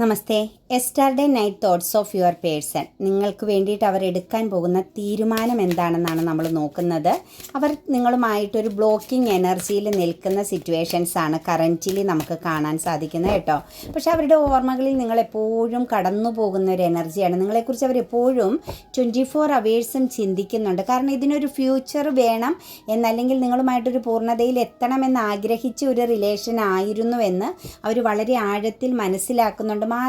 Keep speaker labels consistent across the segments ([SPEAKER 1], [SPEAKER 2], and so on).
[SPEAKER 1] Namaste. Yesterday night thoughts of your person നിങ്ങൾക്ക് വേണ്ടിയിട്ട് അവർ എടുക്കാൻ പോകുന്ന തീരുമാനം എന്താണെന്നാണ് നമ്മൾ നോക്കുന്നത്. അവർ നിങ്ങളുമായിട്ടൊരു ബ്ലോക്കിംഗ് എനർജിയിൽ നിൽക്കുന്ന സിറ്റുവേഷൻസ് ആണ് കറന്റ്ലി നമുക്ക് കാണാൻ സാധിക്കുന്നത് കേട്ടോ. പക്ഷേ അവരുടെ ഓർമ്മകളിൽ നിങ്ങൾ എപ്പോഴും കടന്നു പോകുന്ന ഒരു എനർജിയാണ് നിങ്ങളെക്കുറിച്ച് അവർ എപ്പോഴും ട്വന്റി ഫോർ അവേഴ്സും ചിന്തിക്കുന്നുണ്ട്. കാരണം ഇതിനൊരു ഫ്യൂച്ചർ വേണം എന്നല്ലെങ്കിൽ നിങ്ങളുമായിട്ടൊരു പൂർണതയിൽ എത്തണമെന്ന് ആഗ്രഹിച്ച ഒരു റിലേഷൻ ആയിരുന്നുവെന്ന് അവർ വളരെ ആഴത്തിൽ മനസ്സിലാക്കുന്നുണ്ട്. മാ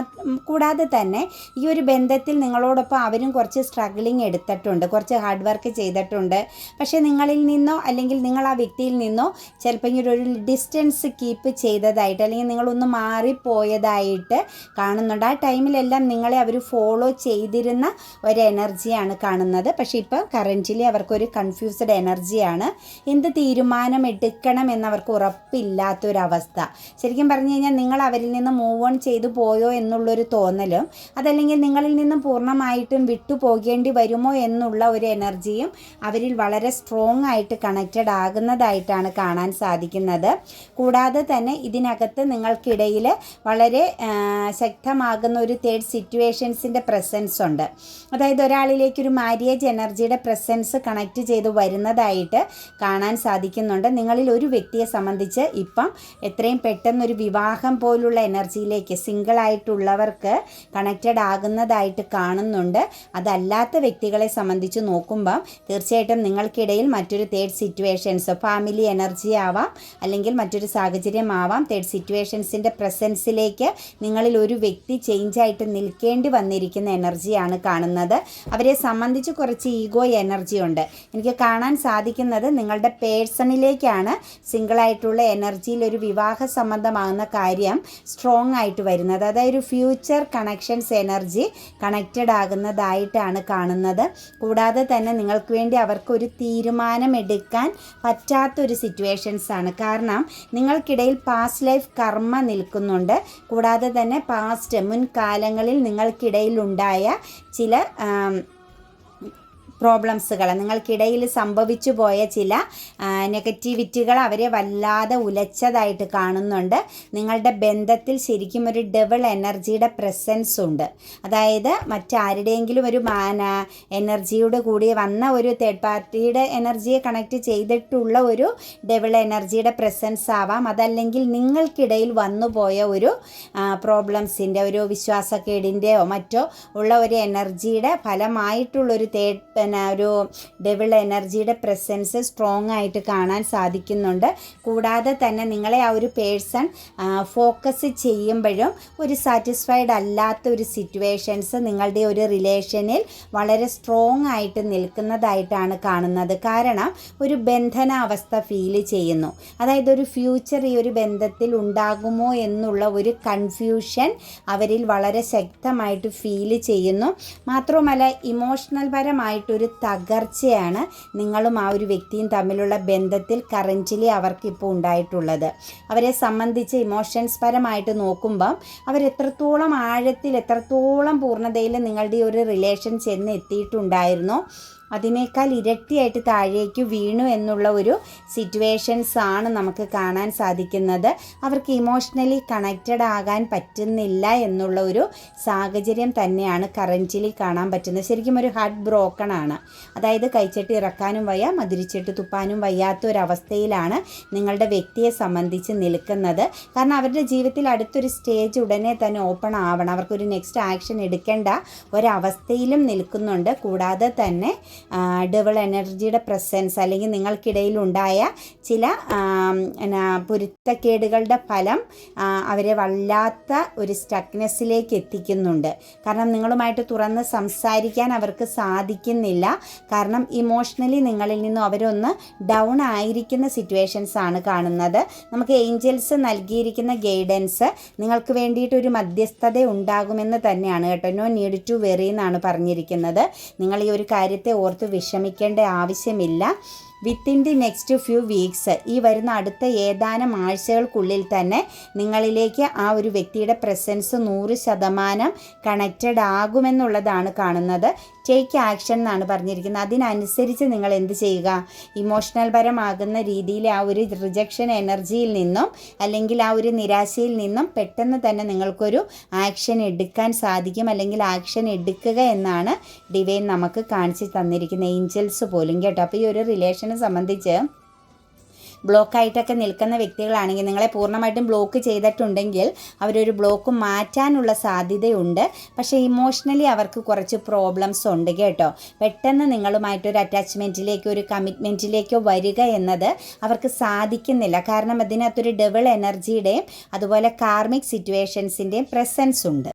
[SPEAKER 1] കൂടാതെ തന്നെ ഈ ഒരു ബന്ധത്തിൽ നിങ്ങളോടൊപ്പം അവരും കുറച്ച് സ്ട്രഗ്ലിങ് എടുത്തിട്ടുണ്ട്. കുറച്ച് ഹാർഡ് വർക്ക് ചെയ്തിട്ടുണ്ട്. പക്ഷേ നിങ്ങളിൽ നിന്നോ അല്ലെങ്കിൽ നിങ്ങൾ ആ വ്യക്തിയിൽ നിന്നോ ചിലപ്പോൾ ഇങ്ങനെ ഒരു ഡിസ്റ്റൻസ് കീപ്പ് ചെയ്തതായിട്ട് അല്ലെങ്കിൽ നിങ്ങളൊന്ന് മാറിപ്പോയതായിട്ട് കാണുന്നുണ്ട്. ആ ടൈമിലെല്ലാം നിങ്ങളെ അവർ ഫോളോ ചെയ്തിരുന്ന ഒരു എനർജിയാണ് കാണുന്നത്. പക്ഷേ ഇപ്പോൾ കറന്റിലി അവർക്കൊരു കൺഫ്യൂസ്ഡ് എനർജിയാണ് എന്ത് തീരുമാനം എടുക്കണം എന്നവർക്ക് ഉറപ്പില്ലാത്തൊരവസ്ഥ. ശരിക്കും പറഞ്ഞു കഴിഞ്ഞാൽ നിങ്ങൾ അവരിൽ നിന്ന് മൂവ് ഓൺ ചെയ്തു പോയോ എന്നുള്ളൊരു തോന്നലും അതല്ലെങ്കിൽ നിങ്ങളിൽ നിന്നും പൂർണമായിട്ടും വിട്ടുപോകേണ്ടി വരുമോ എന്നുള്ള ഒരു എനർജിയും അവരിൽ വളരെ സ്ട്രോങ് ആയിട്ട് കണക്റ്റഡ് ആകുന്നതായിട്ടാണ് കാണാൻ സാധിക്കുന്നത്. കൂടാതെ തന്നെ ഇതിനകത്ത് നിങ്ങൾക്കിടയിൽ വളരെ ശക്തമാകുന്ന ഒരു തേർഡ് സിറ്റുവേഷൻസിന്റെ പ്രസൻസ് ഉണ്ട്. അതായത് ഒരാളിലേക്ക് ഒരു മാരിയേജ് എനർജിയുടെ പ്രസൻസ് കണക്ട് ചെയ്ത് വരുന്നതായിട്ട് കാണാൻ സാധിക്കുന്നുണ്ട്. നിങ്ങളിൽ ഒരു വ്യക്തിയെ സംബന്ധിച്ച് ഇപ്പം എത്രയും പെട്ടെന്നൊരു വിവാഹം പോലുള്ള എനർജിയിലേക്ക് സിംഗിൾ ആയിട്ടുള്ളവർക്ക് കണക്റ്റഡ് ആകുന്നതായിട്ട് കാണുന്നുണ്ട്. അതല്ലാത്ത വ്യക്തികളെ സംബന്ധിച്ച് നോക്കുമ്പം തീർച്ചയായിട്ടും നിങ്ങൾക്കിടയിൽ മറ്റൊരു തേർഡ് സിറ്റുവേഷൻസ് ഫാമിലി എനർജി ആവാം അല്ലെങ്കിൽ മറ്റൊരു സാഹചര്യം ആവാം. തേർഡ് സിറ്റുവേഷൻസിന്റെ പ്രസൻസിലേക്ക് നിങ്ങളിൽ ഒരു വ്യക്തി ചേഞ്ച് ആയിട്ട് നിൽക്കേണ്ടി വന്നിരിക്കുന്ന എനർജിയാണ് കാണുന്നത്. അവരെ സംബന്ധിച്ച് കുറച്ച് ഈഗോ എനർജി ഉണ്ട്. എനിക്ക് കാണാൻ സാധിക്കുന്നത് നിങ്ങളുടെ പേഴ്സണിലേക്കാണ് സിംഗിളായിട്ടുള്ള എനർജിയിൽ ഒരു വിവാഹ സംബന്ധമാകുന്ന കാര്യം സ്ട്രോങ് ആയിട്ട് വരുന്നത്. അതായത് ഫ്യൂച്ചർ കണക്ഷൻസ് എനർജി കണക്റ്റഡ് ആകുന്നതായിട്ടാണ് കാണുന്നത്. കൂടാതെ തന്നെ നിങ്ങൾക്ക് വേണ്ടി അവർക്കൊരു തീരുമാനം എടുക്കാൻ പറ്റാത്തൊരു സിറ്റുവേഷൻസ് ആണ്. കാരണം നിങ്ങൾക്കിടയിൽ പാസ്റ്റ് ലൈഫ് കർമ്മ നിൽക്കുന്നുണ്ട്. കൂടാതെ തന്നെ പാസ്റ്റ് മുൻകാലങ്ങളിൽ നിങ്ങൾക്കിടയിൽ ഉണ്ടായ ചില പ്രോബ്ലംസുകൾ നിങ്ങൾക്കിടയിൽ സംഭവിച്ചു പോയ ചില നെഗറ്റിവിറ്റികൾ അവരെ വല്ലാതെ ഉലച്ചതായിട്ട് കാണുന്നുണ്ട്. നിങ്ങളുടെ ബന്ധത്തിൽ ശരിക്കും ഒരു ഡബിൾ എനർജിയുടെ പ്രസൻസ് ഉണ്ട്. അതായത് മറ്റാരുടെയെങ്കിലും ഒരു മാന എനർജിയോട് കൂടി വന്ന ഒരു തേർഡ് പാർട്ടിയുടെ എനർജിയെ കണക്ട് ചെയ്തിട്ടുള്ള ഒരു ഡബിൾ എനർജിയുടെ പ്രസൻസ് ആവാം. അതല്ലെങ്കിൽ നിങ്ങൾക്കിടയിൽ വന്നുപോയ ഒരു പ്രോബ്ലംസിന്റെ ഒരു വിശ്വാസക്കേടിന്റെയോ മറ്റോ ഉള്ള ഒരു എനർജിയുടെ ഫലമായിട്ടുള്ളൊരു തേർഡ് പിന്നെ ഒരു ഡെവിൾ എനർജിയുടെ പ്രസൻസ് സ്ട്രോങ് ആയിട്ട് കാണാൻ സാധിക്കുന്നുണ്ട്. കൂടാതെ തന്നെ നിങ്ങളെ ആ ഒരു പേഴ്സൺ ഫോക്കസ് ചെയ്യുമ്പോഴും ഒരു സാറ്റിസ്ഫൈഡ് അല്ലാത്ത ഒരു സിറ്റുവേഷൻസ് നിങ്ങളുടെ ഒരു റിലേഷനിൽ വളരെ സ്ട്രോങ് ആയിട്ട് നിൽക്കുന്നതായിട്ടാണ് കാണുന്നത്. കാരണം ഒരു ബന്ധനാവസ്ഥ ഫീൽ ചെയ്യുന്നു. അതായത് ഒരു ഫ്യൂച്ചർ ഈ ഒരു ബന്ധത്തിൽ ഉണ്ടാകുമോ എന്നുള്ള ഒരു കൺഫ്യൂഷൻ അവരിൽ വളരെ ശക്തമായിട്ട് ഫീൽ ചെയ്യുന്നു. മാത്രവുമല്ല ഇമോഷണൽ പരമായിട്ടൊരു തകർച്ചയാണ് നിങ്ങളും ആ ഒരു വ്യക്തിയും തമ്മിലുള്ള ബന്ധത്തിൽ കറന്റിലി അവർക്കിപ്പോൾ ഉണ്ടായിട്ടുള്ളത്. അവരെ സംബന്ധിച്ച് ഇമോഷൻസ് പരമായിട്ട് നോക്കുമ്പം അവരെത്രത്തോളം ആഴത്തിൽ എത്രത്തോളം പൂർണതയിൽ നിങ്ങളുടെ ഒരു റിലേഷൻ ചെന്ന് എത്തിയിട്ടുണ്ടായിരുന്നോ അതിനേക്കാൾ ഇരട്ടിയായിട്ട് താഴേക്ക് വീണു എന്നുള്ള ഒരു സിറ്റുവേഷൻസ് ആണ് നമുക്ക് കാണാൻ സാധിക്കുന്നത്. അവർക്ക് ഇമോഷണലി കണക്റ്റഡ് ആകാൻ പറ്റുന്നില്ല എന്നുള്ള ഒരു സാഹചര്യം തന്നെയാണ് കറന്റിലി കാണാൻ പറ്റുന്നത്. ശരിക്കും ഒരു ഹാർട്ട് ബ്രോക്കൺ ആണ്. അതായത് കൈച്ചട്ടി ഇറക്കാനും വയ്യ മതിരിച്ചിട്ട് തുപ്പാനും വയ്യാത്ത ഒരവസ്ഥയിലാണ് നിങ്ങളുടെ വ്യക്തിയെ സംബന്ധിച്ച് നിൽക്കുന്നത്. കാരണം അവരുടെ ജീവിതത്തിൽ അടുത്തൊരു സ്റ്റേജ് ഉടനെ തന്നെ ഓപ്പൺ ആവണം. അവർക്കൊരു നെക്സ്റ്റ് ആക്ഷൻ എടുക്കേണ്ട ഒരവസ്ഥയിലും നിൽക്കുന്നുണ്ട്. കൂടാതെ തന്നെ ഡബിൾ എനർജിയുടെ പ്രസൻസ് അല്ലെങ്കിൽ നിങ്ങൾക്കിടയിൽ ഉണ്ടായ ചില എന്നാ പൊരുത്തക്കേടുകളുടെ ഫലം അവരെ വല്ലാത്ത ഒരു സ്റ്റക്നെസ്സിലേക്ക് എത്തിക്കുന്നുണ്ട്. കാരണം നിങ്ങളുമായിട്ട് തുറന്ന് സംസാരിക്കാൻ അവർക്ക് സാധിക്കുന്നില്ല. കാരണം ഇമോഷണലി നിങ്ങളിൽ നിന്നും അവരൊന്ന് ഡൗൺ ആയിരിക്കുന്ന സിറ്റുവേഷൻസ് ആണ് കാണുന്നത്. നമുക്ക് ഏഞ്ചൽസ് നൽകിയിരിക്കുന്ന ഗൈഡൻസ് നിങ്ങൾക്ക് വേണ്ടിയിട്ട് ഒരു മധ്യസ്ഥത ഉണ്ടാകുമെന്ന് തന്നെയാണ് കേട്ടോ. നോ നീഡ് ടു വെറി എന്നാണ് പറഞ്ഞിരിക്കുന്നത്. നിങ്ങൾ ഈ ഒരു കാര്യത്തെ ഓർത്ത് വിഷമിക്കേണ്ട ആവശ്യമില്ല. Within the next few weeks ഈ വരുന്ന അടുത്ത ഏതാനും ആഴ്ചകൾക്കുള്ളിൽ തന്നെ നിങ്ങളിലേക്ക് ആ ഒരു വ്യക്തിയുടെ പ്രസൻസ് നൂറ് ശതമാനം കണക്റ്റഡ് ആകുമെന്നുള്ളതാണ് കാണുന്നത്. ടേക്ക് ആക്ഷൻ എന്നാണ് പറഞ്ഞിരിക്കുന്നത്. അതിനനുസരിച്ച് നിങ്ങൾ എന്ത് ചെയ്യുക? ഇമോഷണൽ പരമാകുന്ന രീതിയിൽ ആ ഒരു റിജക്ഷൻ എനർജിയിൽ നിന്നും അല്ലെങ്കിൽ ആ ഒരു നിരാശയിൽ നിന്നും പെട്ടെന്ന് തന്നെ നിങ്ങൾക്കൊരു ആക്ഷൻ എടുക്കാൻ സാധിക്കും. അല്ലെങ്കിൽ ആക്ഷൻ എടുക്കുക എന്നാണ് ഡിവൈൻ നമുക്ക് കാണിച്ചു തന്നിരിക്കുന്ന ഏഞ്ചൽസ് പോലും കേട്ടോ. അപ്പോൾ ഈ ഒരു റിലേഷനെ സംബന്ധിച്ച് ബ്ലോക്കായിട്ടൊക്കെ നിൽക്കുന്ന വ്യക്തികളാണെങ്കിൽ നിങ്ങളെ പൂർണമായിട്ടും ബ്ലോക്ക് ചെയ്തിട്ടുണ്ടെങ്കിൽ അവരൊരു ബ്ലോക്ക് മാറ്റാനുള്ള സാധ്യതയുണ്ട്. പക്ഷേ ഇമോഷണലി അവർക്ക് കുറച്ച് പ്രോബ്ലംസ് ഉണ്ട് കേട്ടോ. പെട്ടെന്ന് നിങ്ങളുമായിട്ടൊരു അറ്റാച്ച്മെന്റിലേക്കോ ഒരു കമ്മിറ്റ്മെന്റിലേക്കോ വരിക എന്നത് അവർക്ക് സാധിക്കുന്നില്ല. കാരണം അതിനകത്തൊരു ഡബിൾ എനർജിയുടെയും അതുപോലെ കാർമിക് സിറ്റുവേഷൻസിന്റെയും പ്രസൻസ് ഉണ്ട്.